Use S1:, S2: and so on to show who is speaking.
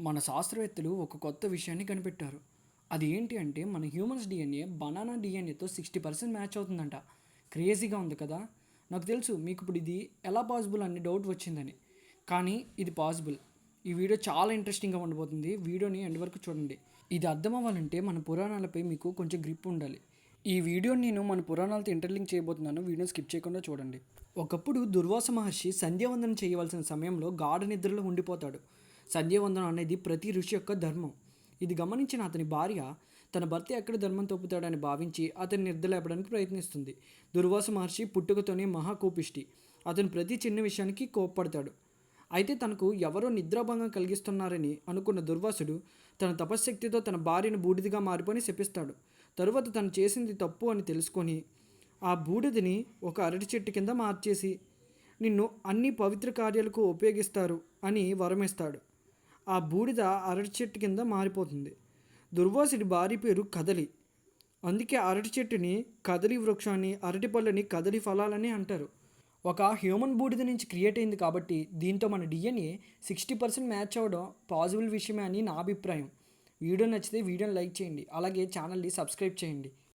S1: మన శాస్త్రవేత్తలు ఒక కొత్త విషయాన్ని కనిపెట్టారు. అది ఏంటి అంటే మన హ్యూమన్స్ డిఎన్ఏ బనానా డిఎన్ఏతో సిక్స్టీ పర్సెంట్ మ్యాచ్ అవుతుందంట. క్రేజీగా ఉంది కదా? నాకు తెలుసు మీకు ఇప్పుడు ఇది ఎలా పాసిబుల్ అనే డౌట్ వచ్చిందని. కానీ ఇది పాసిబుల్. ఈ వీడియో చాలా ఇంట్రెస్టింగ్గా ఉండబోతుంది. వీడియోని ఎండ్ వరకు చూడండి. ఇది అర్థం అవ్వాలంటే మన పురాణాలపై మీకు కొంచెం గ్రిప్ ఉండాలి. ఈ వీడియోని నేను మన పురాణాలతో ఇంటర్లింక్ చేయబోతున్నాను. వీడియోని స్కిప్ చేయకుండా చూడండి. ఒకప్పుడు దుర్వాస మహర్షి సంధ్యావందనం చేయవలసిన సమయంలో గాఢ నిద్రలో ఉండిపోతాడు. సంధ్యావందనం అనేది ప్రతి ఋషి యొక్క ధర్మం. ఇది గమనించిన అతని భార్య తన భర్త ఎక్కడ ధర్మం తప్పుతాడని భావించి అతన్ని నిద్రలేపడానికి ప్రయత్నిస్తుంది. దుర్వాస మహర్షి పుట్టుకతోనే మహాకోపిష్టి. అతను ప్రతి చిన్న విషయానికి కోప్పడతాడు. అయితే తనకు ఎవరో నిద్రాభంగం కలిగిస్తున్నారని అనుకున్న దుర్వాసుడు తన తపశ్శక్తితో తన భార్యను బూడిదిగా మారిపోని శపిస్తాడు. తరువాత తను చేసింది తప్పు అని తెలుసుకొని ఆ బూడిదని ఒక అరటి చెట్టు కింద మార్చేసి నిన్ను అన్ని పవిత్ర కార్యాలకు ఉపయోగిస్తారు అని వరమిస్తాడు. ఆ బూడిద అరటి చెట్టు కింద మారిపోతుంది. దుర్వాసుడి భార్య పేరు కదలి. అందుకే అరటి చెట్టుని కదలి వృక్షాన్ని అరటి పళ్ళని కదలి ఫలాలని అంటారు. ఒక హ్యూమన్ బూడిద నుంచి క్రియేట్ అయింది కాబట్టి దీంతో మన డిఎన్ఏ సిక్స్టీ పర్సెంట్ మ్యాచ్ అవ్వడం పాసిబుల్ విషయమే అని నా అభిప్రాయం. వీడియో నచ్చితే వీడియోని లైక్ చేయండి. అలాగే ఛానల్ని సబ్స్క్రైబ్ చేయండి.